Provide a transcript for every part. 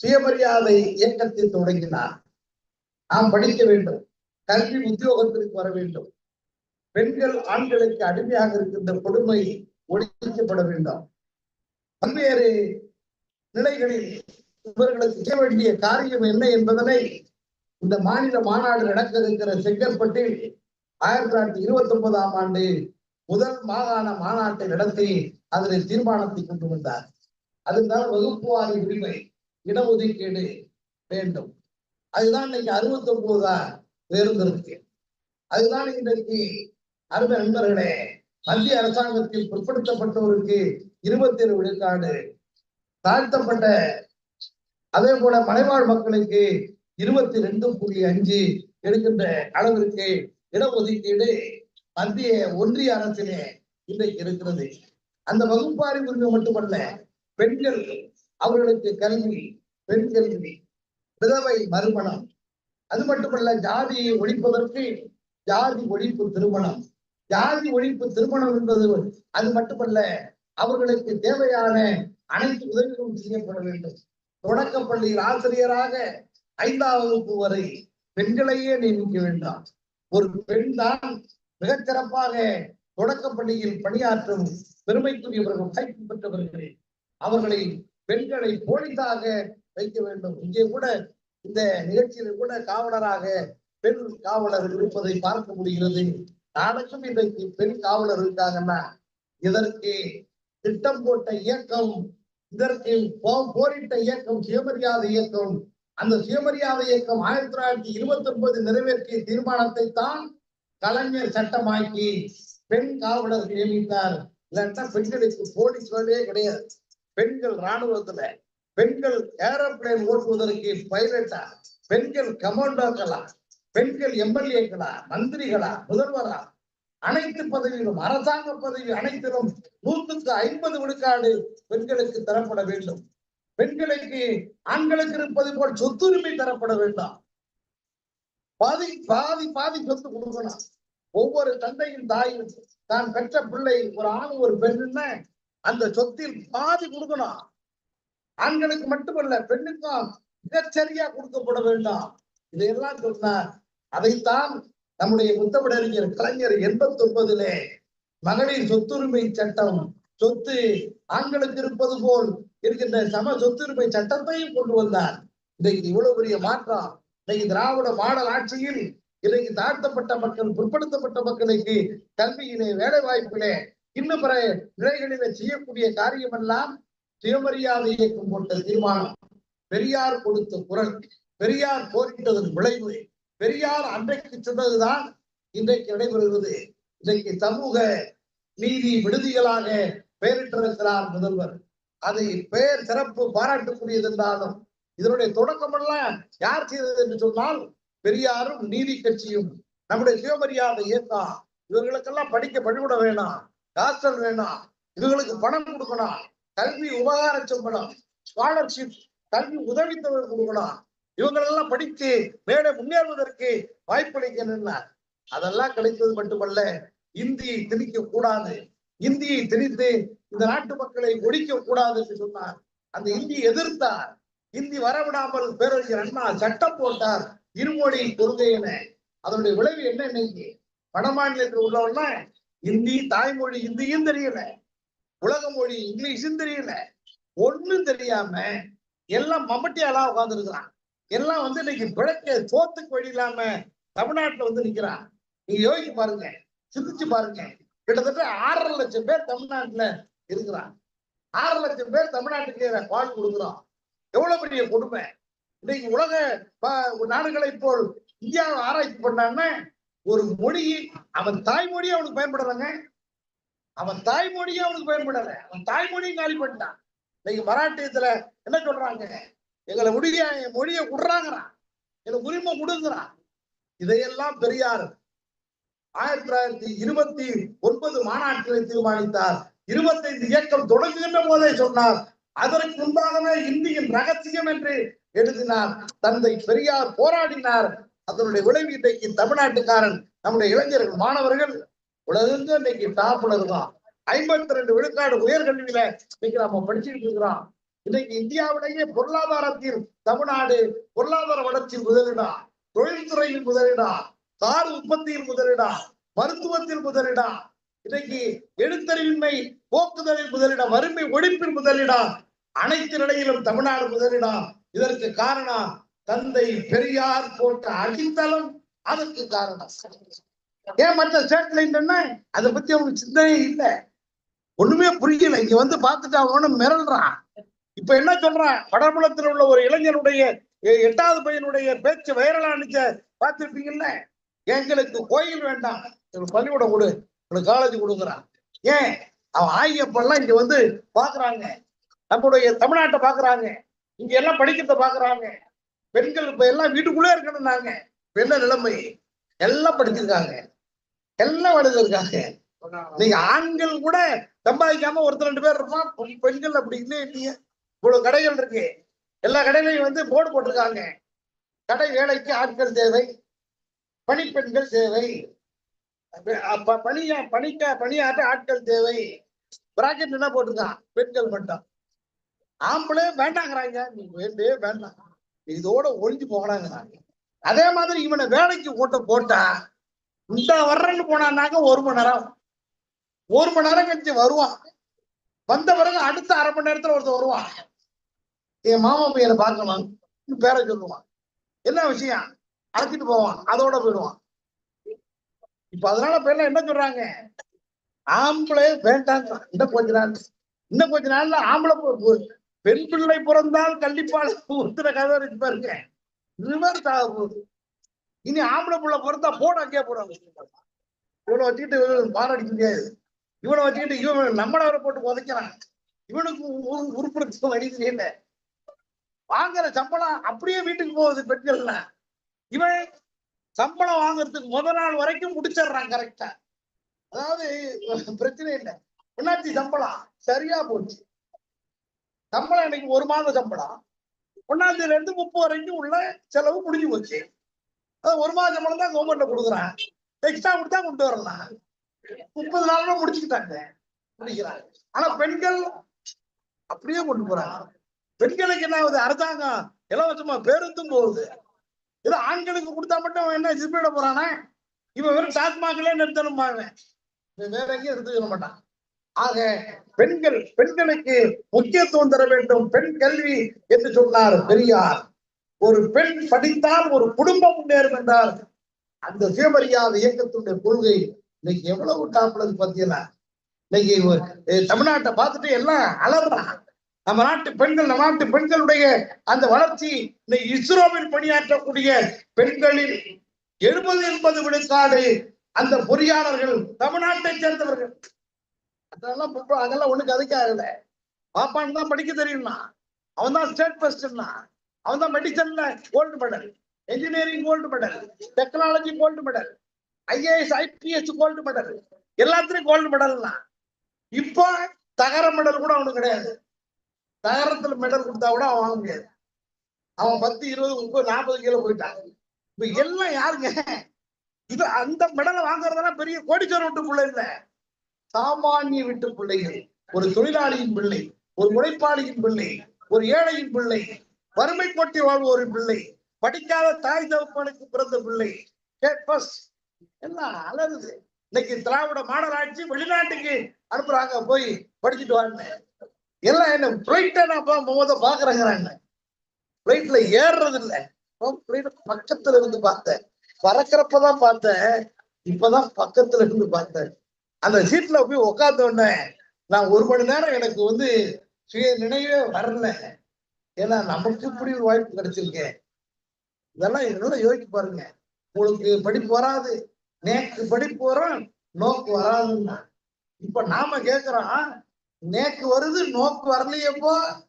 சுயமரியாதை இயக்கத்தை தொடங்கினார். நாம் படிக்க வேண்டும். கல்வி உத்தியோகத்திற்கு வர வேண்டும். பெண்கள் ஆண்களுக்கு அடிமையாக இருக்கின்ற கொடுமை ஒழிக்கப்பட வேண்டும். பல்வேறு நிலைகளில் இவர்களுக்கு செய்ய வேண்டிய காரியம் என்ன என்பதனை இந்த மாநில மாநாடு நடக்க இருக்கிற செங்கற்பட்டில் ஆயிரத்தி தொள்ளாயிரத்தி இருபத்தி ஒன்பதாம் ஆண்டு முதல் மாகாண மாநாட்டை நடத்தி அதில் தீர்மானத்தை கொண்டு வந்தார். அதுதான் வகுப்புவாரி உரிமை. இடஒதுக்கீடு வேண்டும். அதுதான் இன்னைக்கு அறுபத்தி ஒன்பதா உயர்ந்திருக்கு அதுதான் இன்றைக்கு அருமை நண்பர்களே மத்திய அரசாங்கத்தில் பிற்படுத்தப்பட்டவருக்கு இருபத்தி ஏழு விழுக்காடு. தாழ்த்தப்பட்ட அதே போல மலைவாழ் மக்களுக்கு இருபத்தி ரெண்டு புள்ளி அஞ்சு எடுக்கின்ற அளவிற்கு இடஒதுக்கீடு மத்திய ஒன்றிய அரசிலே இன்றைக்கு இருக்கிறது. அந்த வகுப்பாரி உரிமை மட்டுமல்ல பெண்கள் அவர்களுக்கு கல்வி பெண் கல்வி விதவை மறுமணம். அது மட்டுமல்ல ஜாதியை ஒழிப்பதற்கு ஜாதி ஒழிப்பு திருமணம். ஜாதி ஒழிப்பு திருமணம் என்பது அது மட்டுமல்ல அவர்களுக்கு தேவையான அனைத்து உதவிகளும் செய்யப்பட வேண்டும். தொடக்கப்பள்ளியில் ஆசிரியராக ஐந்தாவது வகுப்பு வரை பெண்களையே நியமிக்க வேண்டாம். ஒரு பெண் தான் மிகச்சிறப்பாக தொடக்கப்பள்ளியில் பணியாற்றும் பெருமைக்குரியவர்கள் வாய்ப்பு பெற்றவர்களே அவர்களை பெண்களை போலீஸாக வைக்க வேண்டும். இங்கே கூட இந்த நிகழ்ச்சியில் கூட காவலராக பெண் காவலர் இருப்பதை பார்க்க முடிகிறது. நாளைக்கும் இன்றைக்கு பெண் காவலர் இருக்காங்கன்னா இதற்கு திட்டம் போட்ட இயக்கம் இதற்கு போரிட்ட இயக்கம் சுயமரியாதை இயக்கம். அந்த சுயமரியாதை இயக்கம் ஆயிரத்தி தொள்ளாயிரத்தி இருபத்தி ஒன்பது நிறைவேற்றிய தீர்மானத்தை தான் கலைஞர் சட்டமாக்கி பெண் காவலர் நியமித்தார். இல்லாட்டா பெண்களுக்கு போலீஸ் வேலையே கிடையாது. பெண்கள் ராணுவத்துல பெண்கள் ஏரோப்ளேன் ஓட்டுவதற்கு பைலட்டா பெண்கள் கமாண்டோக்களா பெண்கள் எம்எல்ஏக்களா மந்திரிகளா? முதல்வரா? அனைத்து பதவியிலும் அரசாங்க பதவி அனைத்திலும் நூற்றுக்கு ஐம்பது விழுக்காடு பெண்களுக்கு தரப்பட வேண்டும். பெண்களுக்கு ஆண்களுக்கு இருப்பது போல் சொத்துரிமை தரப்பட வேண்டாம். பாதி பாதி பாதி சொத்து கொடுக்கணும். ஒவ்வொரு தந்தையும் தாயும் தான் பெற்ற பிள்ளை ஒரு ஆண் ஒரு பெண்ணுன்னா அந்த சொத்தில் பாதி கொடுக்கணும். ஆண்களுக்கு மட்டுமல்ல பெண்ணுக்கும் மிகச்சரியா கொடுக்கப்பட வேண்டாம். இதையெல்லாம் சொன்னார் அதைத்தான் நம்முடைய முத்தமிழறிஞர் கலைஞர் எண்பத்தி ஒன்பதிலே மகளிர் சொத்துரிமை சட்டம் சொத்து ஆண்களுக்கு இருப்பது போல் இருக்கின்ற சம சொத்துரிமை சட்டத்தையும் கொண்டு வந்தார். இன்றைக்கு இவ்வளவு பெரிய மாற்றம். இன்னைக்கு திராவிட மாடல் ஆட்சியில் இன்றைக்கு தாழ்த்தப்பட்ட மக்கள் பிற்படுத்தப்பட்ட மக்களுக்கு கல்வியிலே வேலை வாய்ப்பிலே இன்னும் பிற நிலைகளிலே செய்யக்கூடிய காரியம் எல்லாம் சுயமரியாதை இயக்கம் கொண்ட தீர்மானம் பெரியார் கொடுத்த குரல் பெரியார் போரிட்டதன் விளைவு பெரியார் அன்றைக்கு சொன்னதுதான் இன்றைக்கு நடைபெறுகிறது. இன்றைக்கு சமூக நீதி விடுதிகளாக பெயரிட்டிருக்கிறார் முதல்வர். அதை பெயர் சிறப்பு பாராட்டுக்குரியது என்றாலும் இதனுடைய தொடக்கமெல்லாம் யார் செய்தது என்று சொன்னால் பெரியாரும் நீதி கட்சியும். நம்முடைய சுயமரியாதை இயக்கம் இவர்களுக்கெல்லாம் படிக்க பள்ளிக்கூடம் வேணாம் ஹாஸ்டல் வேணாம் இவர்களுக்கு பணம் கொடுக்கணும். கல்வி உபகார சம்பளம் ஸ்காலர்ஷிப் கல்வி உதவித்தொகை கொடுக்கணும் இவங்களெல்லாம் படித்து மேலே முன்னேறுவதற்கு வாய்ப்பளிக்கணும் அதெல்லாம் கிடைத்தது மட்டுமல்ல இந்தியை திணிக்க கூடாது. இந்தியை திணித்து இந்த நாட்டு மக்களை ஒழிக்க கூடாது என்று சொன்னார். அந்த இந்தியை எதிர்த்தார். இந்தி வரவிடாமல் பேரறிஞர் அண்ணா சட்டம் போட்டார். இருமொழி கொள்கை என. அதனுடைய விளைவு என்ன இன்னைக்கு? வட மாநிலத்தில் உள்ளவன்னா இந்தி தாய்மொழி இந்தியும் தெரியல. உலக மொழி இங்கிலீஷும் தெரியல. ஒண்ணும் தெரியாம எல்லாம் மம்பட்டியாலாம் உட்கார்ந்து இருக்கிறான் எல்லாம் வந்து இன்னைக்கு பிழைக்க சோத்துக்கு வழி இல்லாம தமிழ்நாட்டுல வந்து நிக்கிறான். நீங்க யோசிச்சு பாருங்க சிந்திச்சு பாருங்க. கிட்டத்தட்ட ஆறரை லட்சம் பேர் தமிழ்நாட்டுல இருக்கிறான் ஆறு லட்சம் பேர் தமிழ்நாட்டுக்கு பால் கொடுக்குறோம். எவ்வளவு பெரிய கொடுமை? இன்னைக்கு உலக நாடுகளை போல் இந்தியாவை ஆராய்ச்சி பண்ணான்னா ஒரு மொழி அவன் தாய்மொழியை அவனுக்கு பயன்படுறாங்க அவன் தாய்மொழியும் அவனுக்கு பயன்படல. அவன் தாய்மொழியும் காலி பண்ணிட்டான். இன்னைக்கு மராட்டியத்துல என்ன சொல்றாங்க? எங்களை முடிய மொழியை விடுறாங்கிறான் எங்க உரிமை முடுங்குறான் இதையெல்லாம் பெரியார் ஆயிரத்தி தொள்ளாயிரத்தி இருபத்தி ஒன்பது மாநாட்டிலே தீர்மானித்தார். இருபத்தைந்து இயக்கம் தொடங்குகின்ற போதே சொன்னார். அதற்கு முன்பாகவே இந்தியின் ரகசியம் என்று எழுதினார். தந்தை பெரியார் போராடினார். அதனுடைய விளைவு இன்றைக்கு தமிழ்நாட்டுக்காரன் நம்முடைய இளைஞர்கள் மாணவர்கள் உலகங்க இன்னைக்கு டாப்ல இருக்கான் ஐம்பத்தி ரெண்டு விழுக்காடு உயர்கல்வியில இன்னைக்கு நம்ம படிச்சுட்டு இருக்கிறோம். இன்னைக்கு இந்தியாவிலேயே பொருளாதாரத்தில் தமிழ்நாடு பொருளாதார வளர்ச்சியில் முதலிடா தொழில்துறையில் முதலிடா கார் உற்பத்தியில் முதலிடா மருத்துவத்தில் முதலிடா இன்னைக்கு எழுத்தறிவின்மை போக்குதலில் முதலிடம் வறுமை ஒழிப்பில் முதலிடம் அனைத்து நிலையிலும் தமிழ்நாடு முதலிடம் இதற்கு காரணம் தந்தை பெரியார் போட்ட அடித்தளம் அதற்கு காரணம். ஏன் மற்ற ஸ்டேட்ல இல்லைன்னா அதை பத்தி அவனுக்கு சிந்தனை இல்லை. ஒண்ணுமே புரியல. இங்க வந்து பார்த்துட்டு அவனும் மிரள்றான். இப்ப என்ன சொல்றான்? வடபுலத்தில் உள்ள ஒரு இளைஞனுடைய எட்டாவது பையனுடைய பேச்சு வைரலானுச்ச பார்த்துருப்பீங்கல்ல? எங்களுக்கு கோயில் வேண்டாம். எங்களுக்கு பள்ளிக்கூடம் கொடு. எங்களுக்கு காலேஜ் கொடுக்குறான். ஏன்? அவன் ஆகியப்பெல்லாம் இங்க வந்து பாக்குறாங்க. நம்முடைய தமிழ்நாட்டை பாக்குறாங்க. இங்க எல்லாம் படிக்கிறத பாக்குறாங்க. பெண்கள் இப்ப எல்லாம் வீட்டுக்குள்ளே இருக்கணும் நாங்க இப்ப என்ன நிலைமை? எல்லாம் படிச்சிருக்காங்க. எல்லாம் வளர்ந்துருக்காங்க நீங்க ஆண்கள் கூட சம்பாதிக்காம ஒருத்தர் ரெண்டு பேர் இருப்பான். பெண்- பெண்கள் அப்படி இல்லையே இல்லையே. இவ்வளவு கடைகள் இருக்கு. எல்லா கடையிலையும் வந்து போர்டு போட்டிருக்காங்க. கடை வேலைக்கு ஆட்கள் தேவை. பணிப்பெண்கள் தேவை. அப்ப பணியா பணிக்க பணியாற்ற ஆட்கள் தேவை. பிராக்கெட் என்ன போட்டிருக்கான்? பெண்கள் மட்டும். ஆம்பளே வேண்டாங்கிறாங்க. நீ வேண்டே வேண்டாம். இதோட ஒழிஞ்சு போகலாங்கிறாங்க. அதே மாதிரி இவனை வேலைக்கு கூட்ட போட்டா இந்த வர்றேன்னு போனான்னாக்க ஒரு மணி நேரம் ஒரு மணி நேரம் கழிச்சு வருவான். வந்த பிறகு அடுத்த அரை மணி நேரத்துல ஒருத்தர் வருவான். என் மாமா பையனை பார்க்கலாம். பேரை சொல்லுவான். என்ன விஷயம்? அழைச்சிட்டு போவான். அதோட போயிடுவான். இப்ப அதனால பேர்ல என்ன சொல்றாங்க? ஆம்பளை வேண்டாம் இன்னும் கொஞ்ச நாள். இன்னும் கொஞ்ச நாள்ல ஆம்பளை பெண் பிள்ளை பிறந்தால் கண்டிப்பாக ஒருத்தர கதை இருக்கு பாருங்க. ரிவர்ஸ் ஆக போகுது இனி ஆம்பளை புள்ள பொறுத்தா போட அங்கேயே போறாங்க. இவனை வச்சுக்கிட்டு மாரடிக்க முடியாது. இவனை வச்சுக்கிட்டு இவன் நம்மளவரை போட்டு உதைக்கிறான் இவனுக்கு உ- உருப்படுத்த வழி இல்லை. வாங்குற சம்பளம் அப்படியே வீட்டுக்கு போகுது பெண்கள்லாம் இவன் சம்பளம் வாங்குறதுக்கு முத நாள் வரைக்கும் முடிச்சிடுறான் கரெக்டா அதாவது பிரச்சனை இல்லை. முன்னாடி சம்பளம் சரியா போச்சு. சம்பளம் இன்னைக்கு ஒரு மாத சம்பளம். ஒன்னாம் இருந்து முப்பது வரைக்கும் உள்ள செலவு முடிஞ்சு போச்சு. ஒரு மாத சம்பளம் தான் கவர்மெண்ட்ல கொடுக்குறான் எக்ஸ்ட்ரா கொடுத்தா கொண்டு வரலாம். முப்பது நாள் முடிச்சுக்கிட்டாங்க. முடிக்கிறாங்க. ஆனா பெண்கள் அப்படியே கொண்டு போறாங்க. பெண்களுக்கு என்ன ஆகுது? அரசாங்கம் இலவசமா பேருந்தும் போகுது. ஏதோ ஆண்களுக்கு கொடுத்தா மட்டும் என்ன ஜிப்பிட போறானா? இவன் வெறும் டாஸ்மாக்ல நிறுத்தணும் வேற எங்கேயும் எடுத்துக்க மாட்டான். ஆக பெண்கள் பெண்களுக்கு முக்கியத்துவம் தர வேண்டும். பெண் கல்வி என்று சொன்னார் பெரியார். ஒரு பெண் படித்தால் ஒரு குடும்பம் முன்னேறும் என்றால் அந்த சுயமரியாதை இயக்கத்துடைய கொள்கை இன்னைக்கு எவ்வளவு டாப்ல இருக்கு பாத்தீங்களா? இன்னைக்கு தமிழ்நாட்டை பார்த்துட்டு எல்லாம் அளவுறான் நம்ம நாட்டு பெண்கள் நம்ம நாட்டு பெண்களுடைய அந்த வளர்ச்சி இன்னைக்கு இஸ்ரோவில் பணியாற்றக்கூடிய பெண்களில் எழுபது எண்பது விழுக்காடு அந்த பொறியாளர்கள் தமிழ்நாட்டை சேர்ந்தவர்கள். அதெல்லாம் அதெல்லாம் ஒண்ணு கதைக்காகல. பாப்பான்னு தான் படிக்க தெரியும்னா. அவன் தான் ஸ்டேட் பெஸ்ட்னா அவன் தான் மெடிசன்ல gold medal engineering gold medal technology gold medal IAS IPS gold medal எல்லாத்துலயும் கோல்டு மெடல்னா இப்போ தகர மெடல் கூட அவனுக்கு கிடையாது. தகரத்துல மெடல் கொடுத்தா கூட அவன் வாங்க முடியாது. அவன் பத்து இருபது முப்பது நாற்பது கிலோ போயிட்டான். இப்ப எல்லாம் யாருங்க? இது அந்த மெடலை வாங்குறதெல்லாம் பெரிய கோடீஸ்வரர் விட்டு பிள்ளை இல்ல. சாமானிய வீட்டு பிள்ளைகள் ஒரு தொழிலாளியின் பிள்ளை ஒரு உழைப்பாளியின் பிள்ளை ஒரு ஏழையின் பிள்ளை வறுமை கோட்டி வாழ்வோரின் பிள்ளை படிக்காத தாய் தகப்பனுக்கு பிறந்த பிள்ளை கேட்பஸ் எல்லாம் அலருது இன்னைக்கு திராவிட மாடல் ஆட்சி வெளிநாட்டுக்கு அனுப்புறாங்க போய் படிச்சுட்டு வாங்க எல்லாம் என்ன பிளைட்டை நான் பா- முத பாக்குறேங்கிறாங்க. பிளைட்ல ஏறுறது இல்ல பக்கத்துல இருந்து பார்த்தேன். பறக்கிறப்பதான் பார்த்தேன். இப்பதான் பக்கத்துல இருந்து பார்த்தேன். அந்த சீட்ல போய் உட்கார்ந்த உடனே நான் ஒரு மணி நேரம் எனக்கு வந்து சுய நினைவே வரல. ஏன்னா நமக்கு இப்படி ஒரு வாய்ப்பு கிடைச்சிருக்கேன் இதெல்லாம் இதெல்லாம் யோசிச்சு பாருங்க. உங்களுக்கு படிப்பு வராது. நேக்கு படிப்பு வரும் நோக்கு வராதுன்னா. இப்ப நாம கேக்குறோம் நேக்கு வருது நோக்கு வரலையப்போ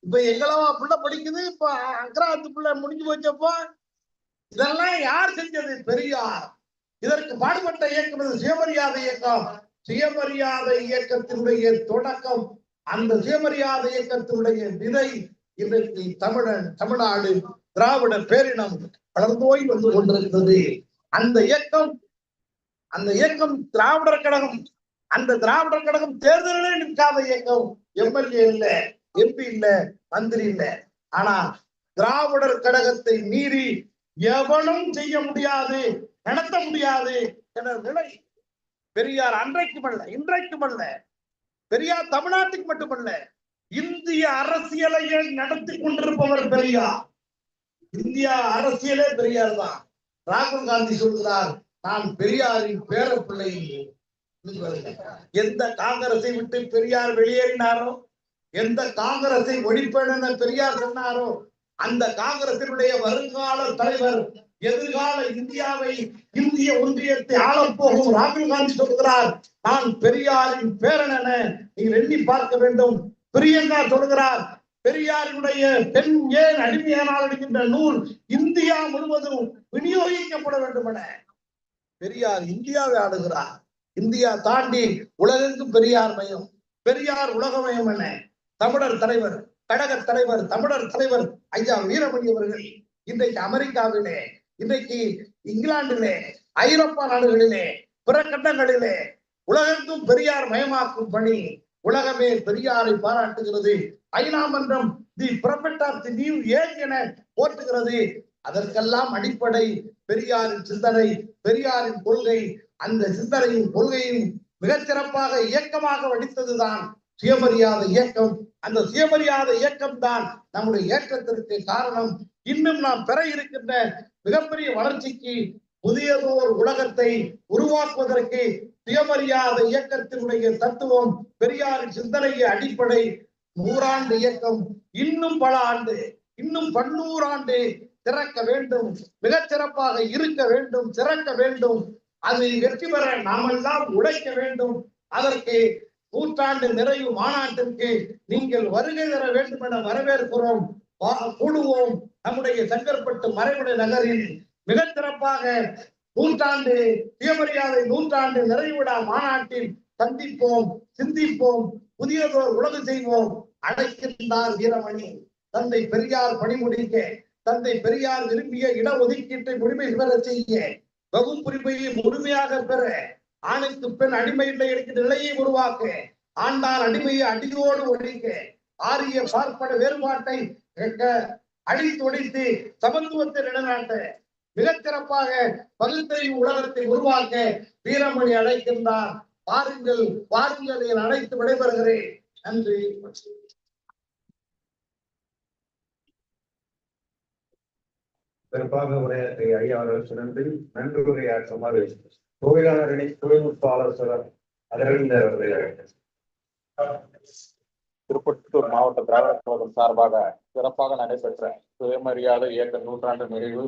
இப்ப. எங்களவா புள்ள படிக்குது இப்ப அக்ராத்து புள்ள முடிஞ்சு போச்சப்போ இதெல்லாம் யார் செஞ்சது? பெரியார். இதற்கு பாடுபட்ட இயக்கம் சுயமரியாதை இயக்கம். சுயமரியாதை இயக்கத்தினுடைய தொடக்கம். அந்த சுயமரியாதை இயக்கத்தினுடைய விதை இன்றைக்கு தமிழன் தமிழ்நாடு திராவிட பேரினம் வளர்ந்தோய் வந்து கொண்டிருக்கிறது. அந்த இயக்கம் அந்த இயக்கம் திராவிடர் கழகம் அந்த திராவிடர் கழகம் தேர்தலிலே நிற்காத இயக்கம் எம்எல்ஏ இல்ல எம்பி இல்ல மந்திரி இல்ல. ஆனா திராவிடர் கழகத்தை மீறி எவனும் செய்ய முடியாது நடத்த முடியாது என நிலை பெரியார் அன்றைக்கும் அல்ல இன்றைக்கும் அல்ல. பெரியார் தமிழ்நாட்டுக்கு மட்டுமல்ல இந்திய அரசியலை நடத்தி கொண்டிருப்பவர் பெரியார். இந்தியா அரசியலே பெரியார் தான். ராகுல் காந்தி சொல்கிறார் நான் பெரியாரின் பேரப்பிள்ளை எந்த காங்கிரஸை விட்டு பெரியார் வெளியேறினாரோ எந்த காங்கிரஸை ஒழிப்பேன் பெரியார் சொன்னாரோ அந்த காங்கிரசினுடைய வருங்கால தலைவர் எதிர்கால இந்தியாவை இந்திய ஒன்றியத்தை ஆளப்போகும் ராகுல் காந்தி சொல்கிறார் நான் பெரியாரின் பேரன் என. நீங்கள் எண்ணி பார்க்க வேண்டும். பிரியங்கா சொல்கிறார் பெரியாரினுடைய பெண் ஏன் அடிமையானால் அடிக்கின்ற நூல் இந்தியா முழுவதும் விநியோகிக்கப்பட வேண்டும் என பெரியார் இந்தியாவை ஆடுகிறார் இந்தியா தாண்டி உலகெங்கும் பெரியார் மயம் பெரியார் உலகமயம் என தமிழர் தலைவர் கழக தலைவர் தமிழர் தலைவர் ஐயா வீரமணி அவர்கள் இன்றைக்கு அமெரிக்காவிலே இன்றைக்கு இங்கிலாந்திலே ஐரோப்பா நாடுகளிலே பிற கண்டங்களிலே உலகெங்கும் பெரியார் மயமாக்கும் பணி உலகமே பெரியாரை பாராட்டுகிறது. ஐநா மன்றம் the prophet of the new age என போற்றுகிறது. அதற்கெல்லாம் அடிப்படை பெரியாரின் சிந்தனை பெரியாரின் கொள்கை. அந்த சிந்தனையும் கொள்கையும் மிகச்சிறப்பாக இயக்கமாக வடித்ததுதான் சுயமரியாதை இயக்கம். அந்த சுயமரியாதை இயக்கம் தான் நம்முடைய இயக்கத்திற்கு காரணம். இன்னும் நாம் பெற இருக்கின்ற மிகப்பெரிய வளர்ச்சிக்கு புதியதோர் உலகத்தை உருவாக்குவதற்கு சுயமரியாதை இயக்கத்தினுடைய தத்துவம் பெரியாரின் சிந்தனைய அடிப்படை நூறாண்டு இயக்கம். இன்னும் பல ஆண்டு இன்னும் பன்னூறாண்டு திறக்க வேண்டும் மிகச் சிறப்பாக இருக்க வேண்டும் சிறக்க வேண்டும். அது வெற்றி பெற நாமெல்லாம் உழைக்க வேண்டும். அதற்கு நூற்றாண்டு நிறைவு மாநாட்டிற்கு நீங்கள் வருகை தர வேண்டும் என வரவேற்கிறோம். வா- கூடுவோம். நம்முடைய செங்கற்பட்டு மறைமுறை நகரில் மிகச் சிறப்பாக நூற்றாண்டு சுயமரியாதை நூற்றாண்டு நிறைவிடா மாநாட்டில் சந்திப்போம் சிந்திப்போம் புதியதோர் உலகு செய்வோம். அழைக்கின்றார் வீரமணி. தந்தை பெரியார் பணிமுடிக்க தந்தை பெரியார் விரும்பிய இடஒதுக்கீட்டை முழுமை பெற செய்ய வகுப்புரிமையை முழுமையாக பெற ஆணுக்கு பெண் அடிமை இல்லை எடுக்கிற நிலையை உருவாக்க ஆண்டான் அடிமையை அடியோடு ஒழிக்க ஆரிய பார்ப்பன வேறுபாட்டை க- ஒழித்து சமத்துவத்தை நிலைநாட்ட மிகச் சிறப்பாக பகுத்தறிவு உலகத்தை உருவாக்க வீரமணி அழைக்கின்றார். பாருங்கள் பாருங்கள் என அழைத்து விடைபெறுகிறேன். நன்றி. சிறப்பாக உரையாற்றிய ஐயா அவர்கள் சிறந்து நன்றி உரையாற்றுமாறு தொழிலாளரணி தொழில்நுட்ப ஆலோசகர் அரவிந்தர் அவர்களை. திருப்பத்தூர் மாவட்ட திராவிட கழகம் சார்பாக சிறப்பாக நடைபெற்ற சுயமரியாதை இயக்க நூற்றாண்டு நிறைவு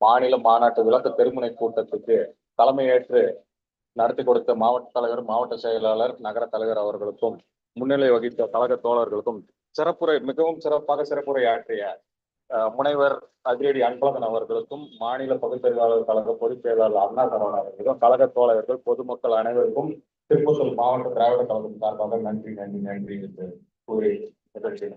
மாநில மாநாட்டு விளக்க பெருமுனை கூட்டத்துக்கு தலைமையேற்று நடத்தி கொடுத்த மாவட்ட தலைவர் மாவட்ட செயலாளர் நகர தலைவர் அவர்களுக்கும் முன்னிலை வகித்த கழக தோழர்களுக்கும் சிறப்புரை மிகவும் சிறப்பாக சிறப்புரை ஆற்றிய அஹ், முனைவர் அதிரடி அன்பழகன் அவர்களுக்கும் மாநில பகுத்தறிவாளர் கழக பொதுச் செயலாளர் அண்ணா சரவணன் அவர்களுக்கும் கழக தோழர்கள் பொதுமக்கள் அனைவருக்கும் திருப்பத்தூர் மாவட்ட திராவிட கழகம் சார்பாக நன்றி நன்றி நன்றி என்று கூறி நிகழ்ச்சியை